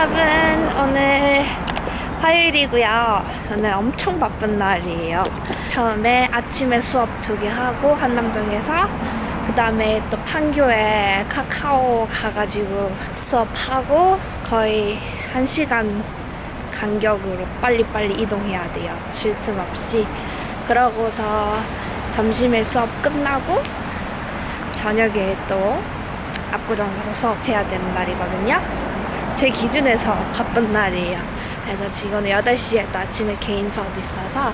여러분 오늘 화요일이고요. 오늘 엄청 바쁜 날이에요. 처음에 아침에 수업 두 개 하고 한남동에서 그 다음에 또 판교에 카카오 가가지고 수업하고 거의 한 시간 간격으로 빨리빨리 이동해야 돼요. 쉴 틈 없이. 그러고서 점심에 수업 끝나고 저녁에 또 압구정 가서 수업해야 되는 날이거든요. 제 기준에서 바쁜 날이에요. 그래서 지금 8시에 또 아침에 개인 수업 있어서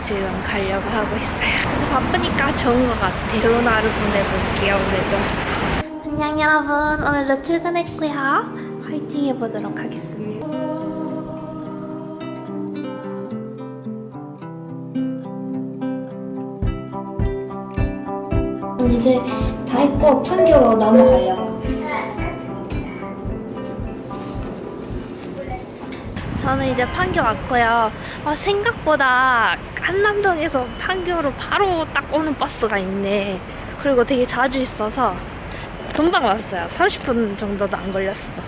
지금 가려고 하고 있어요. 바쁘니까 좋은 것 같아요. 좋은 하루 보내볼게요, 오늘도. 안녕, 여러분. 오늘도 출근했고요. 화이팅 해보도록 하겠습니다. 이제 다 했고 판교로 넘어가려고 저는 이제 판교 왔고요. 어, 생각보다 한남동에서 판교로 바로 딱 오는 버스가 있네. 그리고 되게 자주 있어서 금방 왔어요. 30분 정도도 안 걸렸어.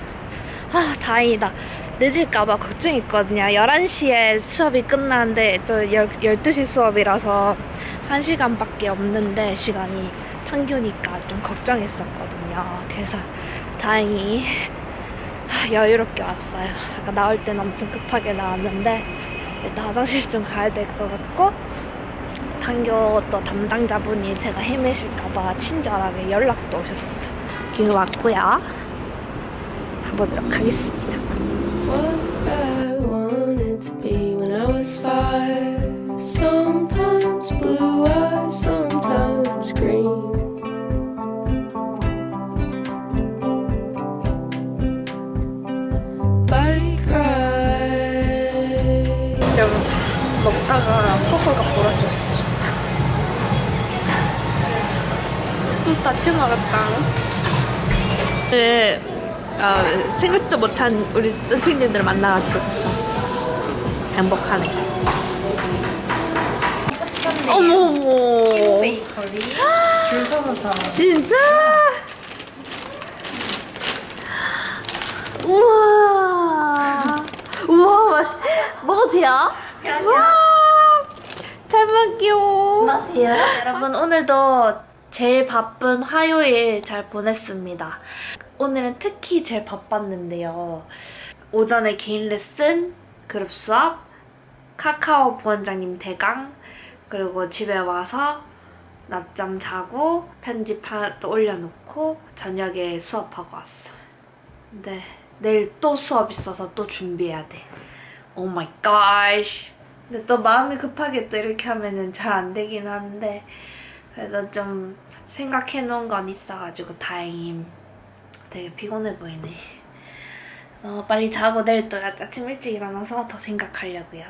아, 다행이다. 늦을까봐 걱정했거든요. 11시에 수업이 끝나는데 또 12시 수업이라서 1시간밖에 없는데 시간이 판교니까 좀 걱정했었거든요. 그래서 다행히 여유롭게 왔어요. 아까 나올 때는 엄청 급하게 나왔는데 일단 화장실 좀 가야 될 것 같고 판교 또 담당자분이 제가 헤매실까봐 친절하게 연락도 오셨어. 길 왔고요. 가보도록 하겠습니다. Sometimes blue eyes, sometimes green. 다치 말았다. 네, 어, 생각도 못한 우리 선생님들 만나가지고 행복하네. 어머머. 베이커리 줄 서서 사. 진짜? 우와. 우와. 먹어도 돼요? 와. 잘 먹기요. 맞아요. 여러분 오늘도 제일 바쁜 화요일 잘 보냈습니다. 오늘은 특히 제일 바빴는데요. 오전에 개인 레슨, 그룹 수업, 카카오 부원장님 대강, 그리고 집에 와서 낮잠 자고 편집 또 올려놓고 저녁에 수업하고 왔어. 근데 내일 또 수업 있어서 또 준비해야 돼. 오 마이 갓. 근데 또 마음이 급하게 또 이렇게 하면은 잘 안 되긴 하는데 그래도 좀 생각해 놓은 건 있어가지고 다행히 되게 피곤해 보이네. 그래서 빨리 자고 내일 또 아침 일찍 일어나서 더 생각하려고요.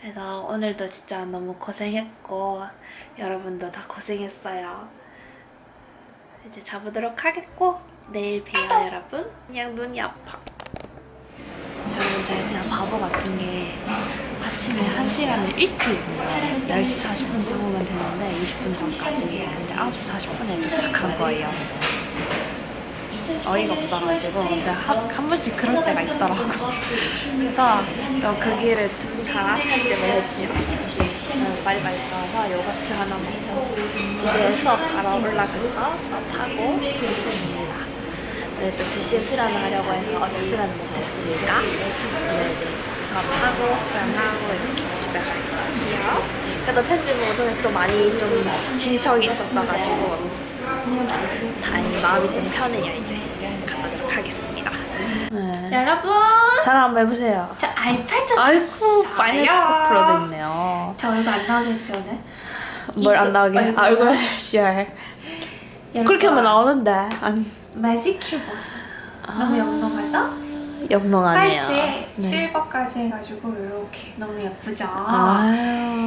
그래서 오늘도 진짜 너무 고생했고 여러분도 다 고생했어요. 이제 자보도록 하겠고 내일 봬요 여러분. 그냥 눈이 아파. 여러분 제가 진짜 바보 같은 게 아침에 1시간을 일찍 10시 40분 정도면 되는데 20분 전까지 근데 9시 40분에 도착한 거예요. 어이가 없어가지고 근데 한, 한 번씩 그럴 때가 있더라고. 그래서 또 그 길을 다 편집을 했죠. 그래서 빨리 빨리 떠서 요거트 하나 먹고 이제 수업 바로 올라가서 수업하고 있습니다. 오늘 또 2시에 수련을 하려고 해서 어제 수련을 못했으니까 오늘 이제 수업하고 수련하고 이렇게 집에 갈것 같아요. 그래도 편집은 오전에 또 많이 좀 진척이 있었어가지고 다행히 마음이 좀 편해요 이제 가보도록 하겠습니다. 여러분, 잘 한번 해보세요. 저 아이패드 아이쿠. 파이널 커플로도 있네요. 저 얼굴 안 나오겠어요 오늘? 뭘 안 나오게? 얼굴. 아, 얼굴. 그렇게 하면 나오는데 안 매직 키보드. 너무 영롱하죠? 영롱하네요. 화이트에 실버까지 해가지고 이렇게 너무 예쁘죠? 아,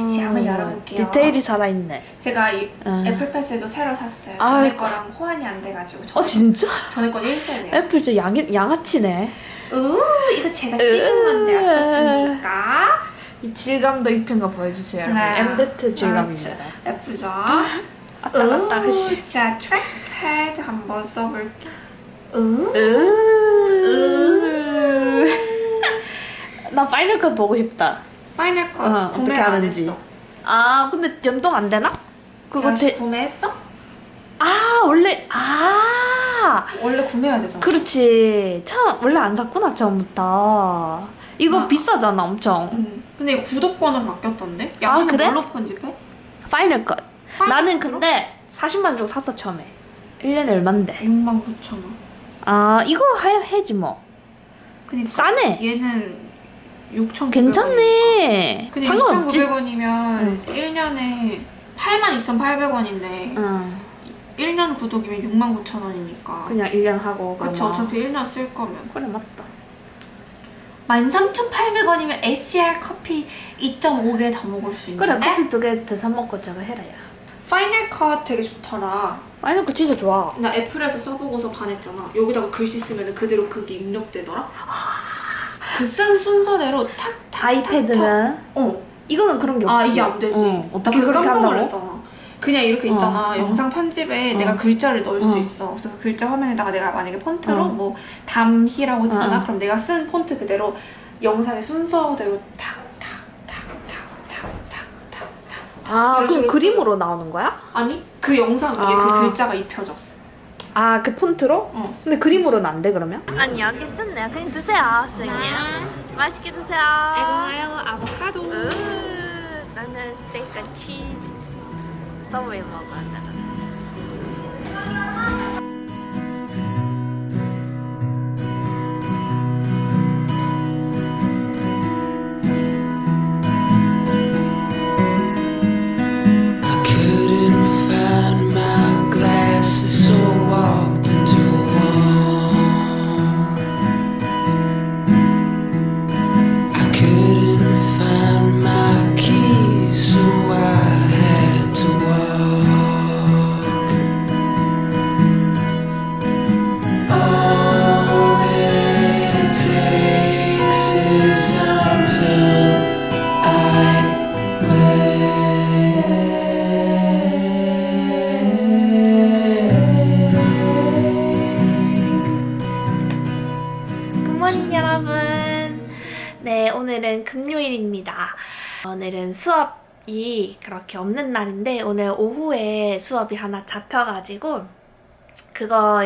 이제 한번 열어볼게요. 디테일이 살아있네. 제가 이 음. 애플 패스도 새로 샀어요. 전에 아이고. 거랑 호환이 안 돼가지고. 어 전에, 진짜? 전에 건 1세대요. 애플 진짜 양, 양아치네. 우 이거 제가 찍은 건데 어떻습니까? 이 질감도 입힌 거 보여주세요. 여러분. 네. MZ 질감입니다. 예쁘죠? 아따 아따. 우, 자 트랙패드 한번 써볼게요. 우, 으. 나 파이널 컷 보고 싶다. 파이널 컷 어, 구매 어떻게 안 하는지. 했어. 아 근데 연동 안 되나? 그거 대... 구매했어? 아 원래 아 원래 구매해야 되잖아. 그렇지 처음 원래 안 샀구나 처음부터 이거 아. 비싸잖아 엄청 응. 근데 이거 구독권으로 바뀌었던데? 아, 양식은 그래? 뭘로 편집해? 파이널 컷 파이널 나는 컷으로? 근데 40만 주고 샀어 처음에 1년에 얼만데 6만 9천 원. 아 이거 해, 해지 뭐 그니까 싸네. 얘는 6천 괜찮네. 근데 상관없지. 2,900원이면 응. 1년에 82,800원인데 응. 1년 구독이면 69,000원이니까. 그냥 1년 하고 그치 그거. 어차피 1년 쓸 거면. 그래 맞다. 13,800원이면 SCR 커피 2.5개 더 먹을 수 그래 있는데? 커피 두 개 더 사 먹고 저거 해라 야. 파이널 컷 되게 좋더라 파이널 컷 진짜 좋아 나 애플에서 써보고서 반했잖아 여기다가 글씨 쓰면 그대로 그게 입력되더라 그 쓴 순서대로 탁탁 아이패드는 어. 이거는 그런 게 없지 아 이게 안 되지 어, 어떻게 나 그거 그렇게 깜짝 한다고? 놀랐잖아 그냥 이렇게 어, 있잖아 어. 영상 편집에 어. 내가 글자를 넣을 수 어. 있어 그래서 그 글자 화면에다가 내가 만약에 폰트로 어. 뭐 담희라고 쓰잖아 어. 그럼 내가 쓴 폰트 그대로 영상의 순서대로 탁탁탁탁탁탁탁탁 아, 그 식으로 그림으로 나오는 거야? 아니 그 영상 위에 아. 그 글자가 입혀져 아, 그 폰트로? 어. 근데 그림으로는 안 돼, 그러면? 아니요, 괜찮네요. 그냥 드세요, 선생님. 맛있게 드세요. 아보카도 으, 나는 스테이크랑 치즈 서브웨이 먹어야 돼. 수업이 그렇게 없는 날인데 오늘 오후에 수업이 하나 잡혀가지고 그거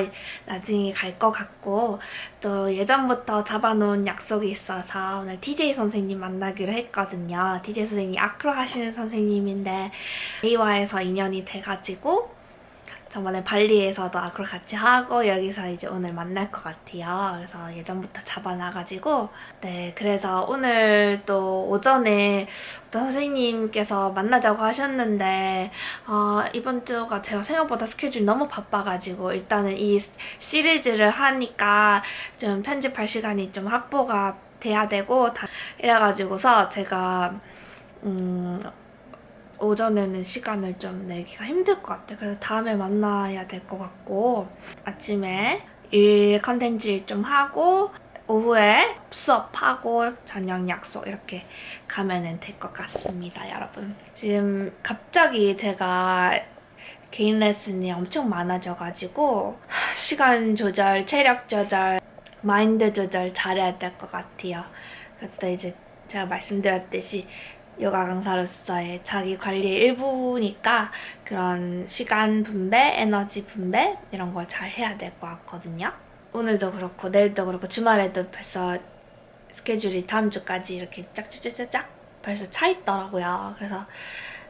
나중에 갈 것 같고 또 예전부터 잡아놓은 약속이 있어서 오늘 DJ 선생님 만나기로 했거든요. DJ 선생님이 아크로 하시는 선생님인데 이와에서 인연이 돼가지고 저번에 발리에서도 아크로 같이 하고 여기서 이제 오늘 만날 것 같아요. 그래서 예전부터 잡아놔가지고 네 그래서 오늘 또 오전에 어떤 선생님께서 만나자고 하셨는데 어, 이번 주가 제가 생각보다 스케줄이 너무 바빠가지고 일단은 이 시리즈를 하니까 좀 편집할 시간이 좀 확보가 돼야 되고 다 이래가지고서 제가 음 오전에는 시간을 좀 내기가 힘들 것 같아. 그래서 다음에 만나야 될 것 같고 아침에 일 컨텐츠 좀 하고 오후에 수업하고 저녁 약속 이렇게 가면은 될것 같습니다, 여러분. 지금 갑자기 제가 개인 레슨이 엄청 많아져가지고 시간 조절, 체력 조절, 마인드 조절 잘해야 될 것 같아요. 그것도 이제 제가 말씀드렸듯이 요가 강사로서의 자기 관리의 일부니까 그런 시간 분배, 에너지 분배 이런 걸 잘 해야 될 것 같거든요. 오늘도 그렇고 내일도 그렇고 주말에도 벌써 스케줄이 다음 주까지 이렇게 짝짝짝짝 벌써 차 있더라고요. 그래서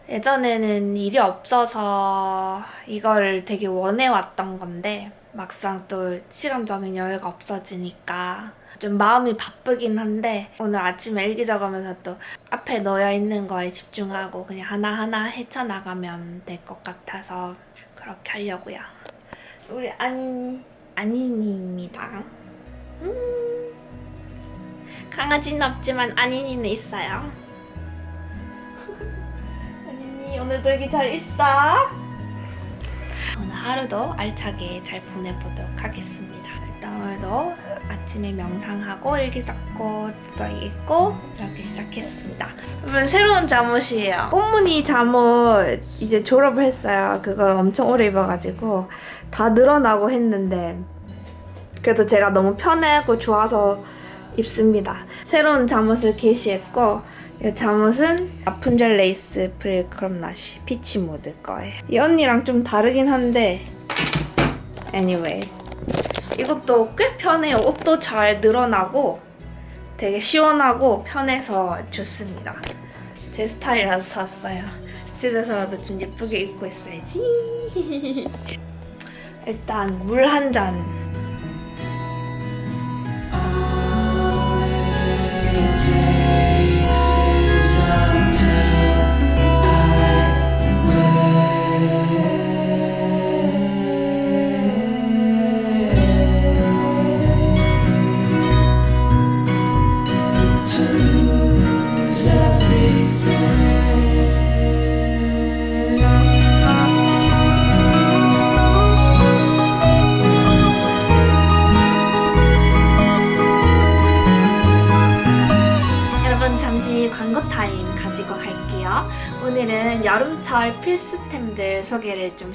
예전에는 일이 없어서 이걸 되게 원해왔던 건데 막상 또 시간적인 여유가 없어지니까 좀 마음이 바쁘긴 한데 오늘 아침에 일기 적으면서 또 앞에 놓여 있는 거에 집중하고 그냥 하나하나 헤쳐나가면 될 것 같아서 그렇게 하려고요. 우리 안, 안인이입니다. 음. 강아지는 없지만 안인이는 있어요. 안인이 오늘도 여기 잘 있어? 오늘 하루도 알차게 잘 보내보도록 하겠습니다. 일단 오늘도 아침에 명상하고 일기 적고 써 읽고 이렇게 시작했습니다. 여러분 새로운 잠옷이에요. 꽃무늬 잠옷 이제 졸업을 했어요. 그거 엄청 오래 입어가지고 다 늘어나고 했는데 그래도 제가 너무 편하고 좋아서 입습니다. 새로운 잠옷을 게시했고 이 잠옷은 라푼젤 레이스 프릴크럼 나시 피치 모드 거예요. 이 언니랑 좀 다르긴 한데 anyway 이것도 꽤 편해요. 옷도 잘 늘어나고 되게 시원하고 편해서 좋습니다. 제 스타일이라서 샀어요. 집에서라도 좀 예쁘게 입고 있어야지. 일단 물 한 잔. 여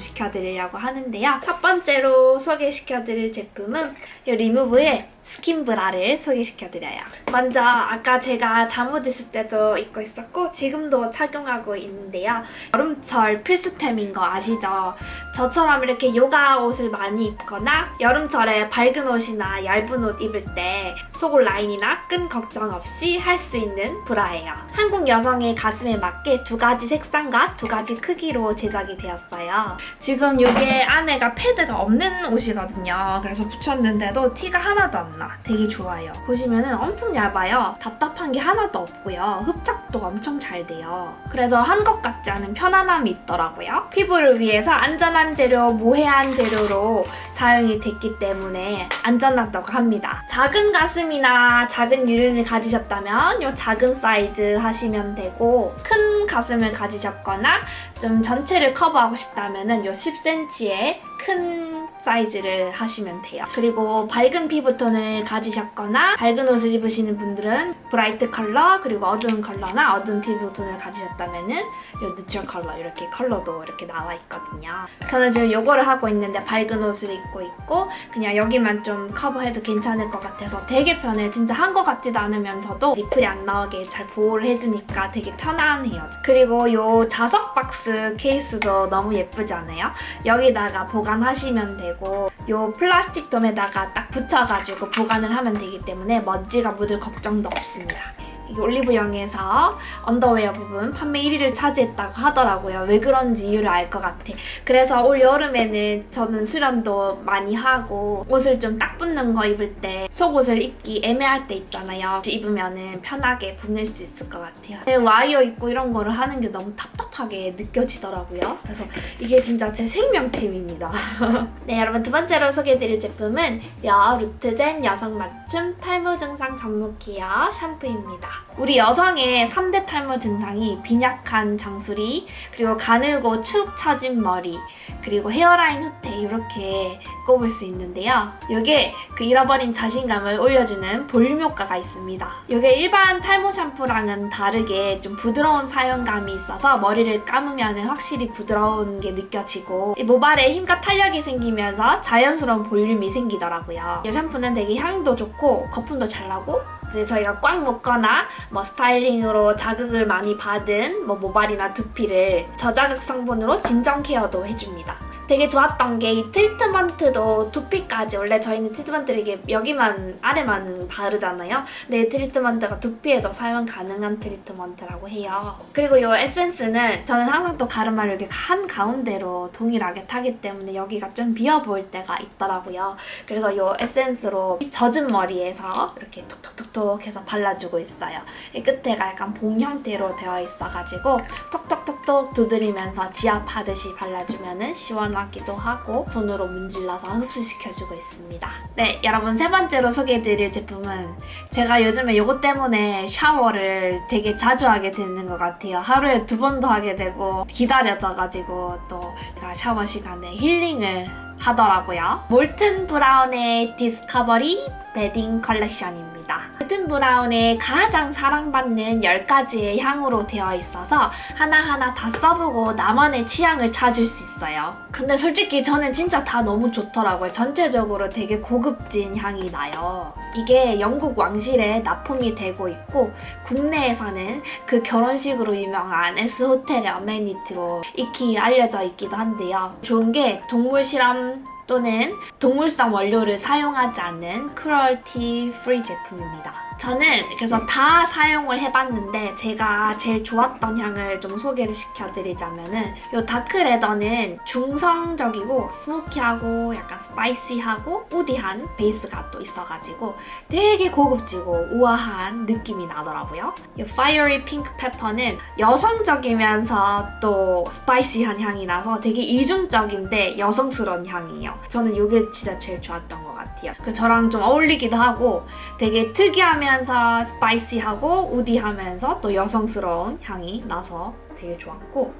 소개를 좀 시켜드리려고 하는데요. 첫 번째로 소개시켜드릴 제품은 이 리무브의 스킨 브라를 소개시켜드려요. 먼저 아까 제가 잠옷 있을 때도 입고 있었고 지금도 착용하고 있는데요. 여름철 필수템인 거 아시죠? 저처럼 이렇게 요가 옷을 많이 입거나 여름철에 밝은 옷이나 얇은 옷 입을 때 속옷 라인이나 끈 걱정 없이 할 수 있는 브라예요. 한국 여성의 가슴에 맞게 두 가지 색상과 두 가지 크기로 제작이 되었어요. 지금 이게 안에가 패드가 없는 옷이거든요. 그래서 붙였는데도 티가 하나도 안 나. 되게 좋아요. 보시면은 엄청 얇아요. 답답한 게 하나도 없고요. 흡착도 엄청 잘 돼요. 그래서 한 것 같지 않은 편안함이 있더라고요. 피부를 위해서 안전한 재료, 무해한 재료로 사용이 됐기 때문에 안전하다고 합니다. 작은 가슴이나 작은 유륜을 가지셨다면 이 작은 사이즈 하시면 되고 큰 가슴을 가지셨거나 좀 전체를 커버하고 싶다면은 이 10cm의 큰 사이즈를 하시면 돼요. 그리고 밝은 피부톤을 가지셨거나 밝은 옷을 입으시는 분들은 브라이트 컬러 그리고 어두운 컬러나 어두운 피부톤을 가지셨다면은 이 뉴트럴 컬러 이렇게 컬러도 이렇게 나와 있거든요. 저는 지금 이거를 하고 있는데 밝은 옷을 입고 있고 그냥 여기만 좀 커버해도 괜찮을 것 같아서 되게 편해. 진짜 한 것 같지도 않으면서도 니플이 안 나오게 잘 보호를 해주니까 되게 편안해요. 그리고 이 자석 박스 케이스도 너무 예쁘지 않아요? 여기다가 보관하시면 되고 이 플라스틱 돔에다가 딱 붙여가지고 보관을 하면 되기 때문에 먼지가 묻을 걱정도 없습니다. 올리브영에서 언더웨어 부분 판매 1위를 차지했다고 하더라고요. 왜 그런지 이유를 알 것 같아. 그래서 올 여름에는 저는 수련도 많이 하고 옷을 좀 딱 붙는 거 입을 때 속옷을 입기 애매할 때 있잖아요. 입으면은 편하게 보낼 수 있을 것 같아요. 네, 와이어 입고 이런 거를 하는 게 너무 답답하게 느껴지더라고요. 그래서 이게 진짜 제 생명템입니다. 네, 여러분 두 번째로 소개해드릴 제품은 여 루트젠 여성 맞춤 탈모 증상 전문 케어 샴푸입니다. 우리 여성의 3대 탈모 증상이 빈약한 장수리, 그리고 가늘고 축 처진 머리, 그리고 헤어라인 후퇴 이렇게 꼽을 수 있는데요. 이게 그 잃어버린 자신감을 올려주는 볼륨 효과가 있습니다. 이게 일반 탈모 샴푸랑은 다르게 좀 부드러운 사용감이 있어서 머리를 감으면 확실히 부드러운 게 느껴지고 이 모발에 힘과 탄력이 생기면서 자연스러운 볼륨이 생기더라고요. 이 샴푸는 되게 향도 좋고 거품도 잘 나고 이제 저희가 꽉 묶거나 뭐 스타일링으로 자극을 많이 받은 뭐 모발이나 두피를 저자극 성분으로 진정 케어도 해줍니다. 되게 좋았던 게 이 트리트먼트도 두피까지 원래 저희는 트리트먼트를 이게 여기만 아래만 바르잖아요. 근데 이 트리트먼트가 두피에도 사용 가능한 트리트먼트라고 해요. 그리고 이 에센스는 저는 항상 또 가르마를 이렇게 한 가운데로 동일하게 타기 때문에 여기가 좀 비어 보일 때가 있더라고요. 그래서 이 에센스로 젖은 머리에서 이렇게 톡톡톡톡 해서 발라주고 있어요. 이 끝에가 약간 봉 형태로 되어 있어가지고 톡톡톡톡 두드리면서 지압하듯이 발라주면은 시원 하기도 하고 손으로 문질러서 흡수시켜주고 있습니다. 네, 여러분 세 번째로 소개해드릴 제품은 제가 요즘에 이것 때문에 샤워를 되게 자주 하게 되는 것 같아요. 하루에 두 번도 하게 되고 기다려져가지고 또 제가 샤워 시간에 힐링을 하더라고요. 몰튼 브라운의 디스커버리 베딩 컬렉션입니다. 같은 브라운의 가장 사랑받는 10가지의 향으로 되어 있어서 하나하나 다 써보고 나만의 취향을 찾을 수 있어요. 근데 솔직히 저는 진짜 다 너무 좋더라고요. 전체적으로 되게 고급진 향이 나요. 이게 영국 왕실에 납품이 되고 있고 국내에서는 그 결혼식으로 유명한 S호텔의 어메니티로 익히 알려져 있기도 한데요. 좋은 게 동물 실험 또는 동물성 원료를 사용하지 않는 크루얼티 프리 제품입니다. 저는 그래서 다 사용을 해봤는데 제가 제일 좋았던 향을 좀 소개를 시켜드리자면은 이 다크레더는 중성적이고 스모키하고 약간 스파이시하고 우디한 베이스가 또 있어가지고 되게 고급지고 우아한 느낌이 나더라고요. 이 Fiery Pink Pepper는 여성적이면서 또 스파이시한 향이 나서 되게 이중적인데 여성스러운 향이에요. 저는 이게 진짜 제일 좋았던 것 같아요. 그 저랑 좀 어울리기도 하고 되게 특이하면 서 스파이시하고 우디하면서 또 여성스러운 향이 나서 되게 좋았고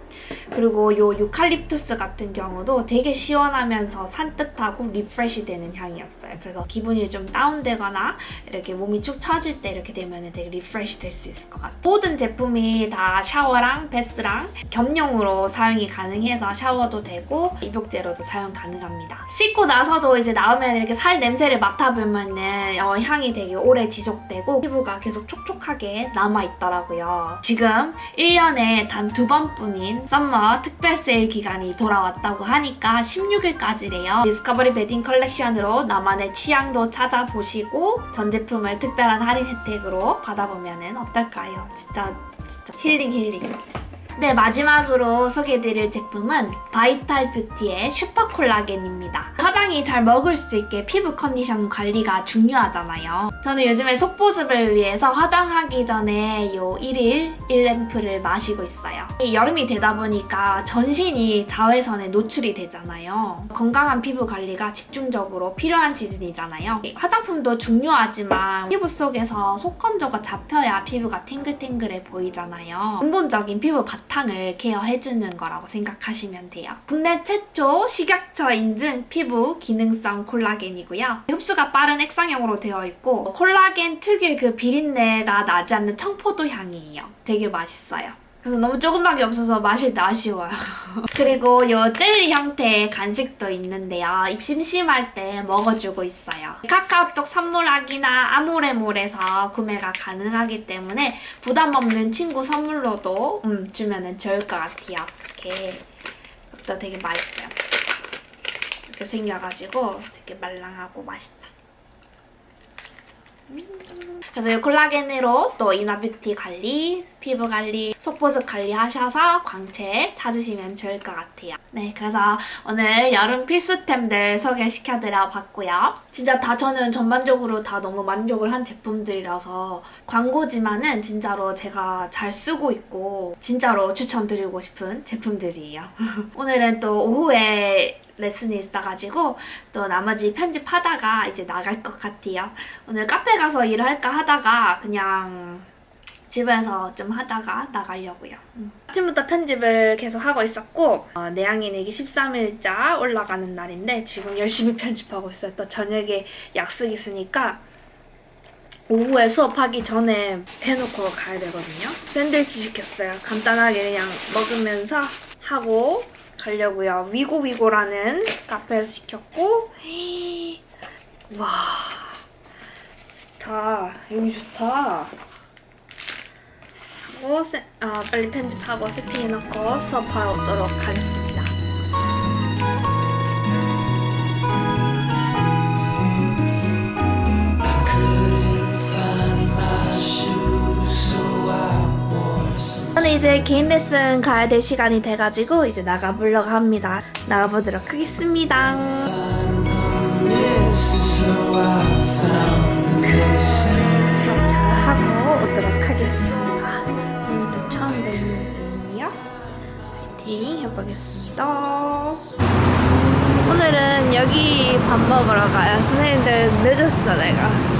그리고 요 유칼립투스 같은 경우도 되게 시원하면서 산뜻하고 리프레시 되는 향이었어요. 그래서 기분이 좀 다운되거나 이렇게 몸이 축 처질 때 이렇게 되면 되게 리프레시 될 수 있을 것 같아요. 모든 제품이 다 샤워랑 베스랑 겸용으로 사용이 가능해서 샤워도 되고 입욕제로도 사용 가능합니다. 씻고 나서도 이제 나오면 이렇게 살 냄새를 맡아보면은 어, 향이 되게 오래 지속되고 피부가 계속 촉촉하게 남아있더라고요. 지금 1년에 단두 번뿐인 썸머 특별 세일 기간이 돌아왔다고 하니까 16일까지래요. 디스커버리 베딩 컬렉션으로 나만의 취향도 찾아보시고 전 제품을 특별한 할인 혜택으로 받아보면 어떨까요? 진짜 진짜 힐링 힐링. 네, 마지막으로 소개해드릴 제품은 바이탈 뷰티의 슈퍼 콜라겐입니다. 화장이 잘 먹을 수 있게 피부 컨디션 관리가 중요하잖아요. 저는 요즘에 속보습을 위해서 화장하기 전에 요 1일 1램프를 마시고 있어요. 이 여름이 되다 보니까 전신이 자외선에 노출이 되잖아요. 건강한 피부 관리가 집중적으로 필요한 시즌이잖아요. 이 화장품도 중요하지만 피부 속에서 속건조가 잡혀야 피부가 탱글탱글해 보이잖아요. 근본적인 피부 바탕을 케어해주는 거라고 생각하시면 돼요. 국내 최초 식약처 인증 피부 기능성 콜라겐이고요. 흡수가 빠른 액상형으로 되어 있고 콜라겐 특유의 그 비린내가 나지 않는 청포도 향이에요. 되게 맛있어요. 그래서 너무 조금밖에 없어서 마실 때 아쉬워요. 그리고 이 젤리 형태의 간식도 있는데요. 입 심심할 때 먹어주고 있어요. 카카오톡 선물하기나 아모레몰에서 구매가 가능하기 때문에 부담 없는 친구 선물로도 음, 주면 좋을 것 같아요. 이렇게 또 되게 맛있어요. 이렇게 생겨가지고 되게 말랑하고 맛있어. 그래서 이 콜라겐으로 또 이너뷰티 관리, 피부 관리, 속보습 관리 하셔서 광채 찾으시면 좋을 것 같아요. 네, 그래서 오늘 여름 필수템들 소개시켜드려 봤고요. 진짜 다 저는 전반적으로 다 너무 만족을 한 제품들이라서 광고지만은 진짜로 제가 잘 쓰고 있고 진짜로 추천드리고 싶은 제품들이에요. 오늘은 또 오후에 레슨이 있어가지고 또 나머지 편집하다가 이제 나갈 것 같아요. 오늘 카페 가서 일할까 하다가 그냥 집에서 좀 하다가 나가려고요. 음. 아침부터 편집을 계속 하고 있었고 어, 내양인에게 13일자 올라가는 날인데 지금 열심히 편집하고 있어요. 또 저녁에 약속 있으니까 오후에 수업하기 전에 해놓고 가야 되거든요. 샌드위치 시켰어요. 간단하게 그냥 먹으면서 하고 가려고요. 위고위고라는 카페에서 시켰고 와 좋다. 여기 좋다. 하고 세, 어, 빨리 편집하고 세팅해놓고 수업하러 오도록 하겠습니다. 저는 이제 개인 레슨 가야 될 시간이 돼가지고 이제 나가보려고 합니다. 나가보도록 하겠습니다. 하고 오도록 하겠습니다. 오늘도 처음 뵙는 분이요. 파이팅 해보겠습니다. 오늘은 여기 밥 먹으러 가요. 선생님들 늦었어 내가.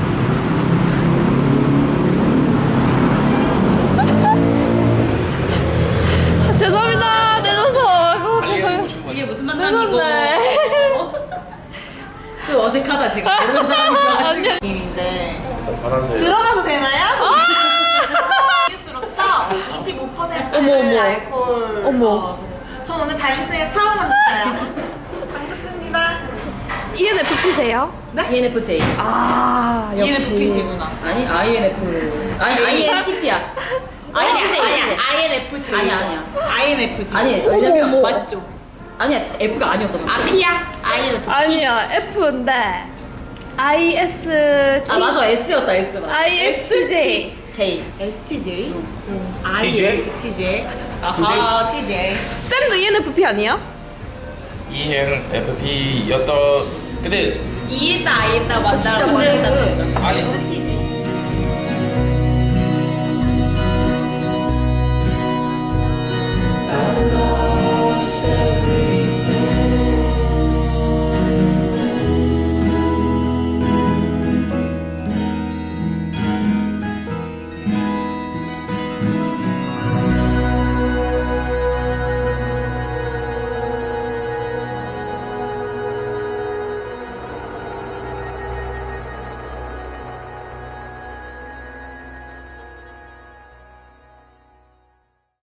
어색하다 지금 모르는 사람이 있어가지고 알아서요. 들어가도 되나요? 뉴스로서 25% 어머, 어머. 알코올. 어머. 어, 저 오늘 달리스를 처음 만났어요. 반갑습니다. ENFP세요? ENFJ. 아, 역시. ENFP시구나. 아니, INF. 아니, INTP야. INFJ. INFJ. 아니야, 아니야. INFJ. 아니, 왜냐면. 맞죠? 아니야, F가 아니었어. 아, P야? INFP. 아니야, F인데. IS. 아, 맞아. S였다, S. 맞아. ISTJ. J. STJ? TJ? ISTJ. 아하, TJ. 쌤도 ENFP 아니야? ENFP였던 근데 이해다, 이해다, 맞다. 진짜 맞다. 그래. 아니